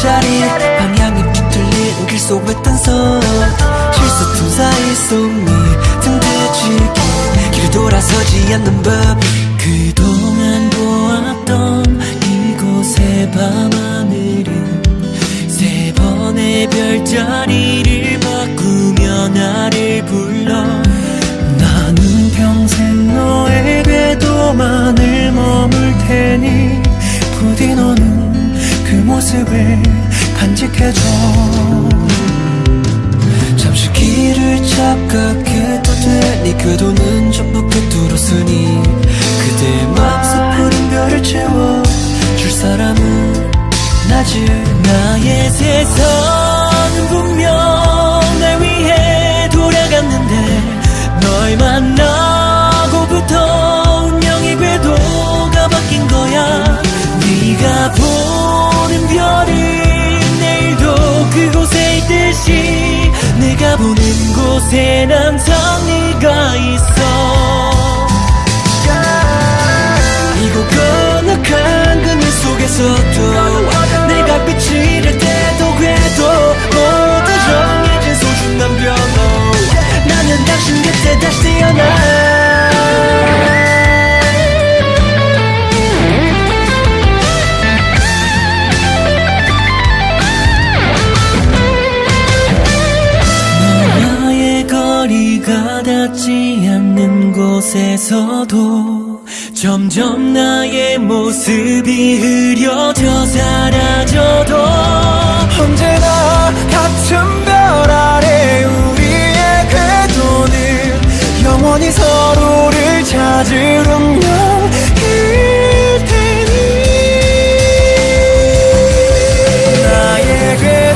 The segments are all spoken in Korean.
자리 방향이 비틀린 길 속에 뜬선 실수 틈 사이 속미 등대치기 길을 돌아서지 않는 법 그동안 보았던 이곳의 밤하늘은 세 번의 별자리를 바꾸며 나를 불러 생각해줘. 잠시 길을 착각해도 돼. 네 니그도 곁에 항상 네가 있어. 이고 거나한 그 그늘 속에서도 속에서도 점점 나의 모습이 흐려져 사라져도 언제나 같은 별 아래 우리의 그 궤도는 영원히 서로를 찾을 운명일 테니. 나의 궤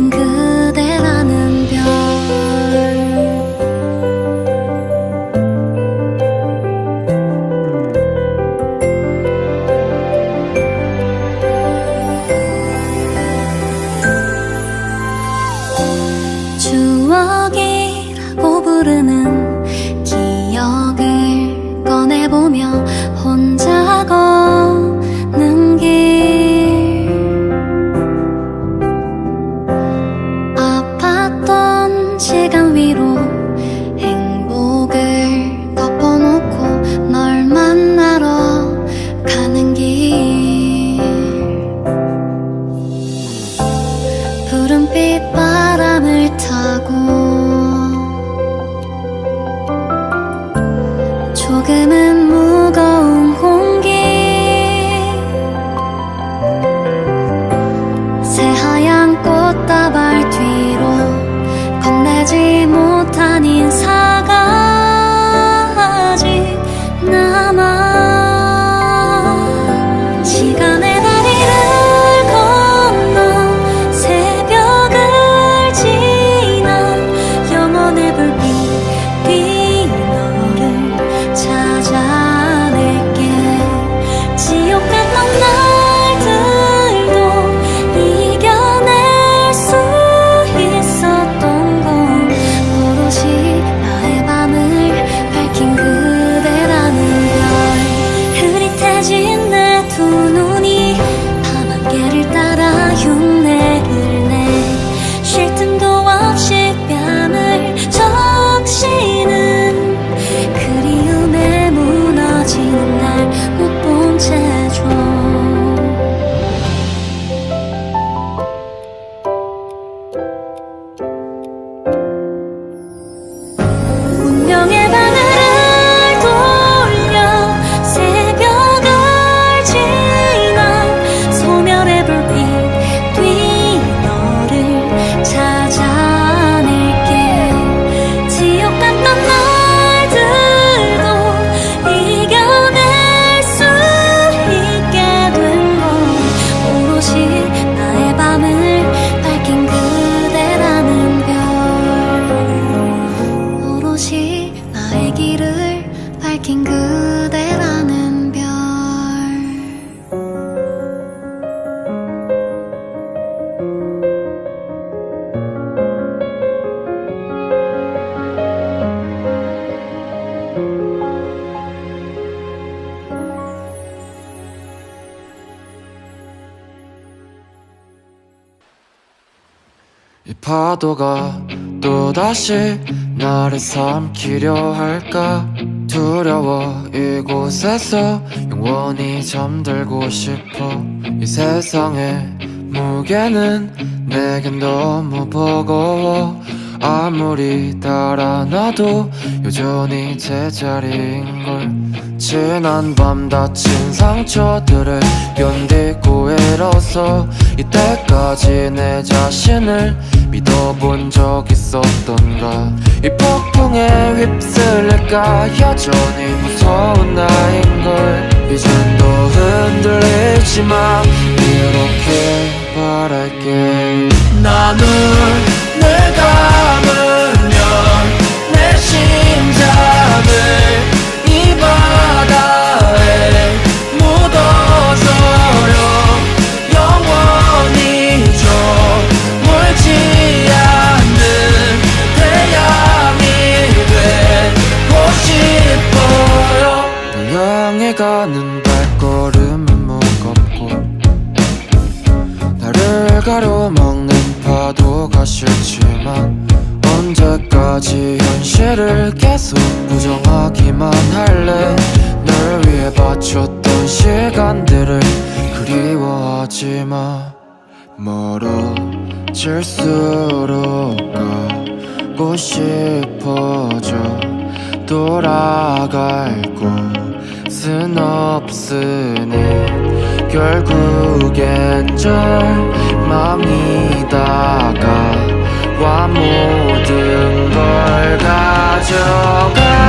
歌。 푸른빛 바람을 타고 이 파도가 또다시 나를 삼키려 할까? 두려워 이곳에서 영원히 잠들고 싶어. 이 세상의 무게는 내겐 너무 버거워. 아무리 달아나도 여전히 제자리인걸 지난 밤 다친 상처들을 견디고 일어서 이때까지 내 자신을 믿어본 적 있었던가? 이 폭풍에 휩쓸릴까? 여전히 무서운 나인걸 이젠 또 흔들리지 마 이렇게 바랄게. 나눌 할래 널 위해 바쳤던 시간들을 그리워하지 마 멀어질수록 가고 싶어져 돌아갈 곳은 없으니 결국엔 절망이 다가 와 모든 걸 가져가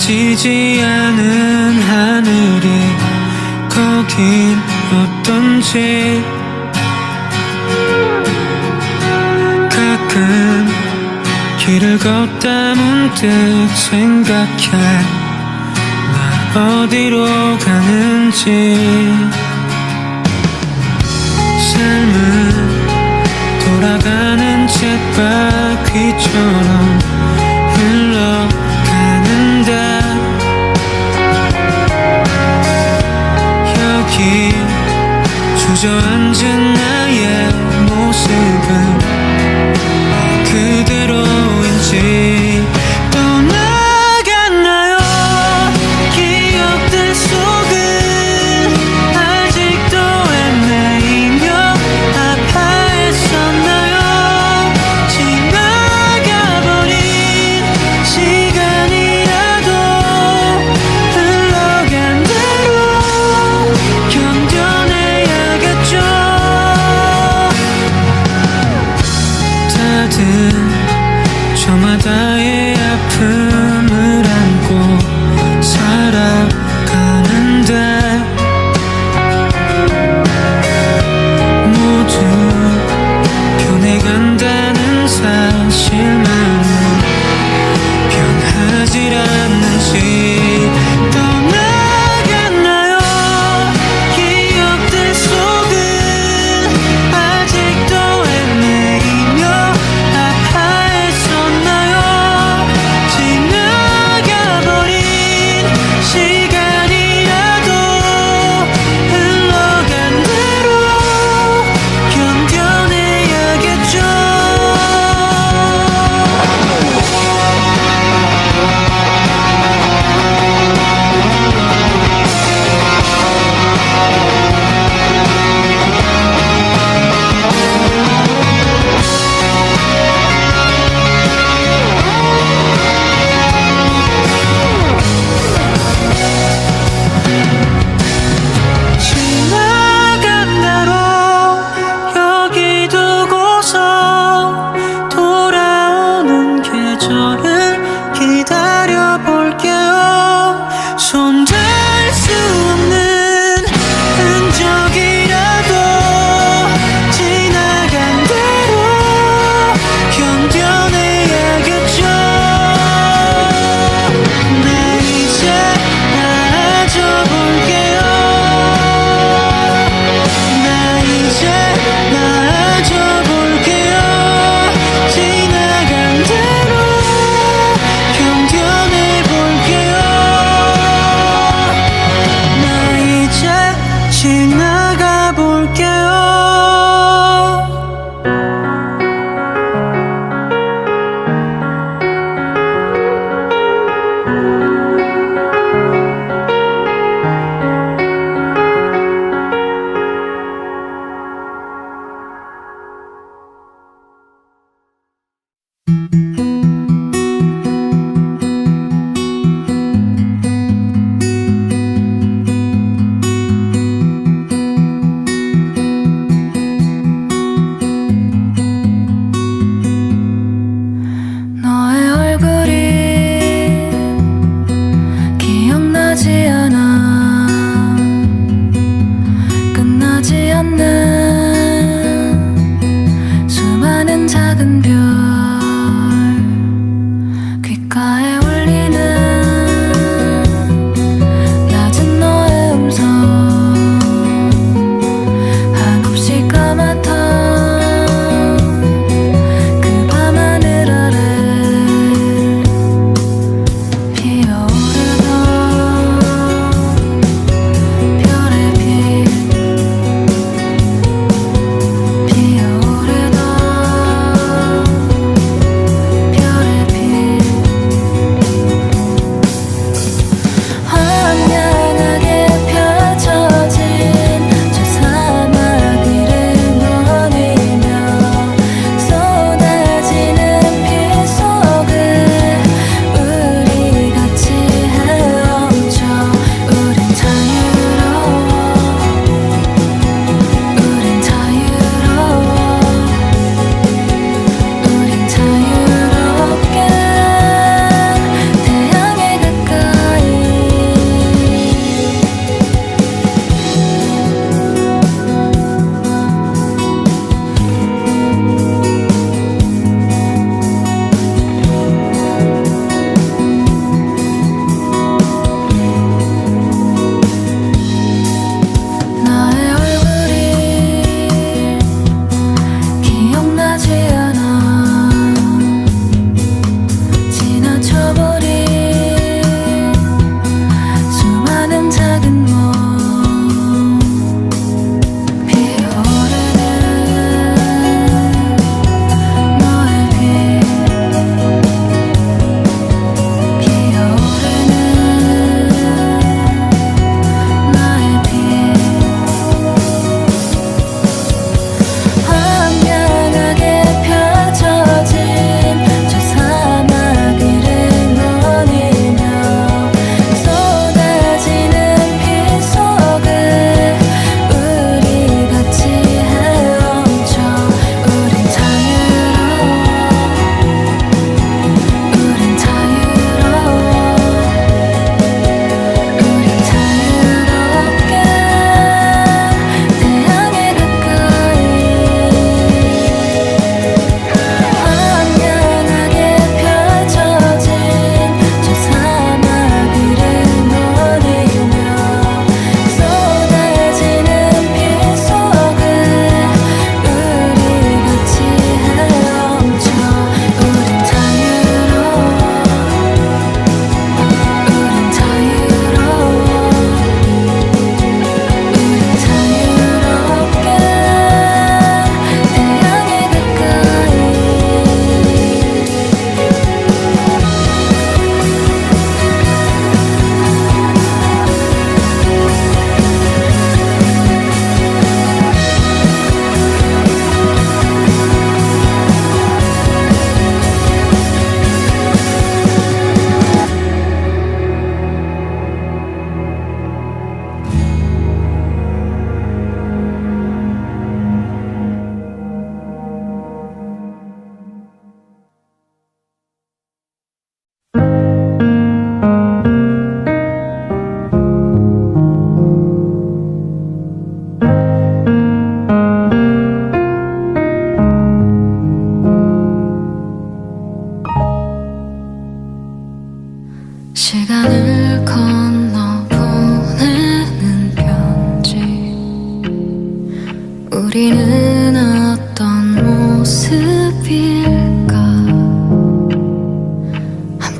지지 않은 하늘이 거긴 어떤지 가끔 길을 걷다 문득 생각해 나 어디로 가는지. 삶은 돌아가는 쳇바퀴처럼 주저앉은 나의 모습은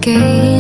gaze